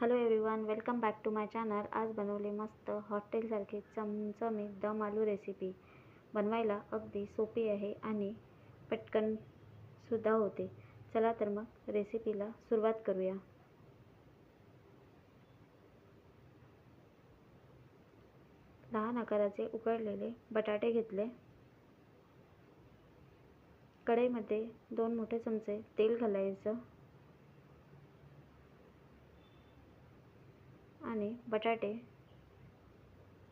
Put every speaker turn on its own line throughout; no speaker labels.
Hello everyone welcome back to my channel आज बनवले मस्त हॉटेलसारखी चमचमीत दम आलू रेसिपी बनवायला अगदी सोपी आहे आणि पटकन सुद्धा होते. चला तर मग रेसिपीला सुरुवात करूया. लहान आकाराचे उकडलेले बटाटे घेतले. कढईमध्ये दोन मोठे चमचे तेल घालायचं. आणि बटाटे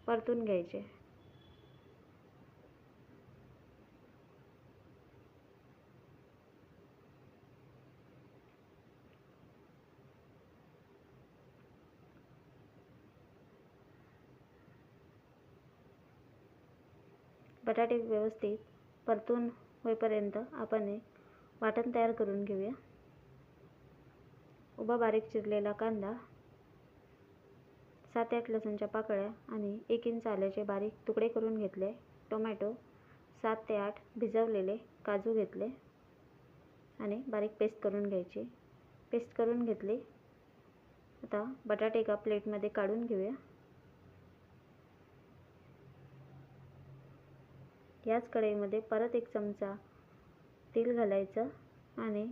परतून घ्यायचे. बटाटे व्यवस्थित परतून होईपर्यंत आपण एक वाटण तयार करून घेऊया. उभा बारीक चिरलेला कांदा सात आठ लसूणच्या पाकळ्या आणि एक इंच आल्याचे बारीक तुकडे करून घेतले. टोमॅटो सात ते आठ भिजवलेले काजू घेतले आणि बारीक पेस्ट करून घ्यायची. पेस्ट करून घेतली. आता बटाटे एका प्लेटमध्ये काढून घेऊया. याच कढईमध्ये परत एक चमचा तेल घालायचं आणि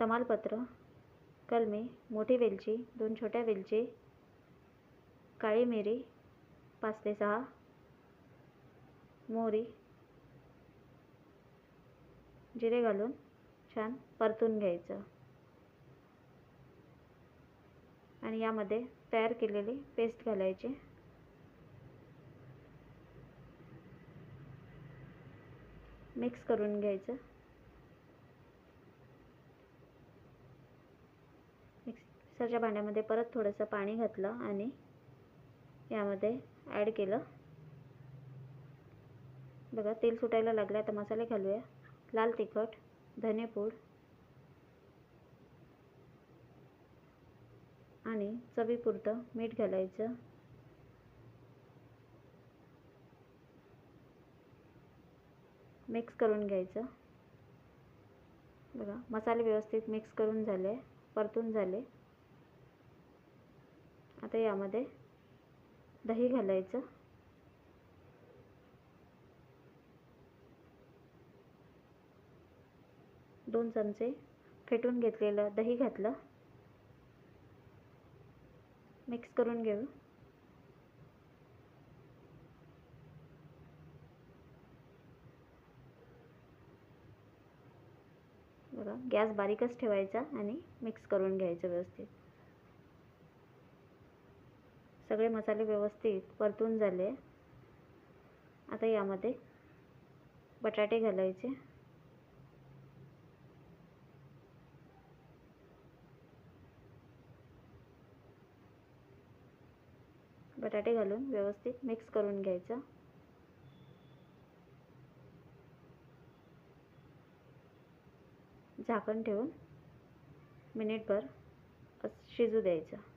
तमालपत्र कलमी मोठी वेलची दोन छोट्या वेलची काळी मिरी पाच ते सहा. मोहरी जिरे घालून छान परतून घ्यायचं. आणि यामध्ये तयार केलेली पेस्ट घालायची. मिक्स करून घ्यायचं. मिक्सरच्या भांड्यामध्ये परत थोडंसं पाणी घातलं आणि यामध्ये ॲड केलं. बघा तेल सुटायला लागलं. आता मसाले घालूया. लाल तिखट धनेपूड आणि चवीपुरतं मीठ घालायचं. मिक्स करून घ्यायचं. बघा मसाले व्यवस्थित मिक्स करून झाले परतून झाले. आता यामध्ये दही घालायचं. दोन चमचे फेटून घेतलेलं दही घातलं. मिक्स करून घेऊ. बघा गॅस बारीकच ठेवायचा आणि मिक्स करून घ्यायचं व्यवस्थित. सगळे मसाले व्यवस्थित परतून झाले. आता यामध्ये बटाटे घालायचे. बटाटे घालून व्यवस्थित मिक्स करून घ्यायचं. झाकण ठेवून मिनिटभर शिजू द्यायचं.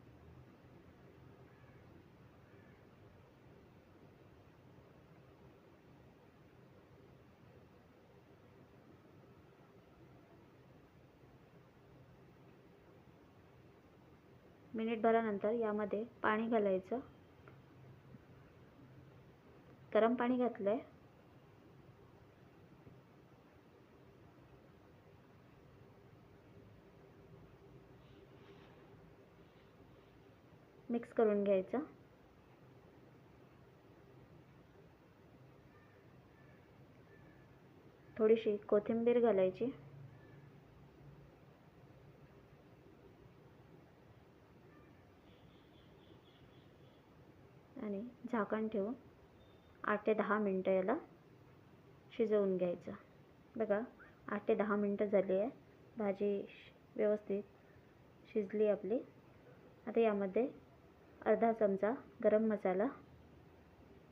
मिनिटभरानंतर यामध्ये पाणी घालायचं. गरम पाणी घातलं आहे मिक्स करून घ्यायचं. थोडीशी कोथिंबीर घालायची. आणि झाकण ठेवून आठ ते दहा मिनटं याला शिजवून घ्यायचं. बघा आठ ते दहा मिनटं झाली आहे. भाजी व्यवस्थित शिजली आपली. आता यामध्ये अर्धा चमचा गरम मसाला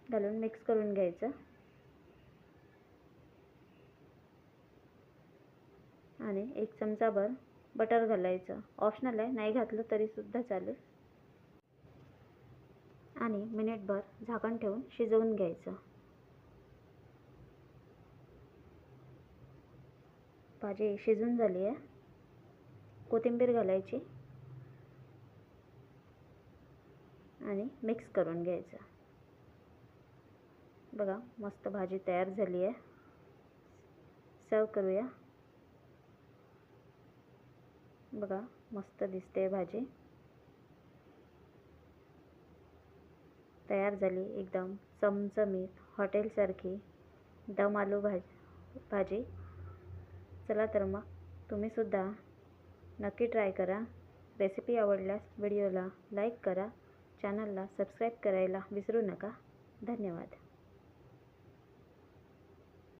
घालून मिक्स करून घ्यायचं. आणि एक चमचाभर बटर घालायचं. ऑप्शनल आहे नाही घातलं तरीसुद्धा चालेल. आणि मिनिटभर झाकण ठेवून शिजवून घ्यायचं. भाजी शिजून झाली आहे. कोथिंबीर घालायची आणि मिक्स करून घ्यायचं. बघा मस्त भाजी तयार झाली आहे. सर्व करूया. बघा मस्त दिसते भाजी. तयार झाली. एकदम चमचमीत हॉटेलसारखी दम आलू भाजी भाजी. चला तर मग तुम्हीसुद्धा नक्की ट्राय करा. रेसिपी आवडल्यास व्हिडिओला लाईक करा. चॅनलला सबस्क्राईब करायला विसरू नका. धन्यवाद.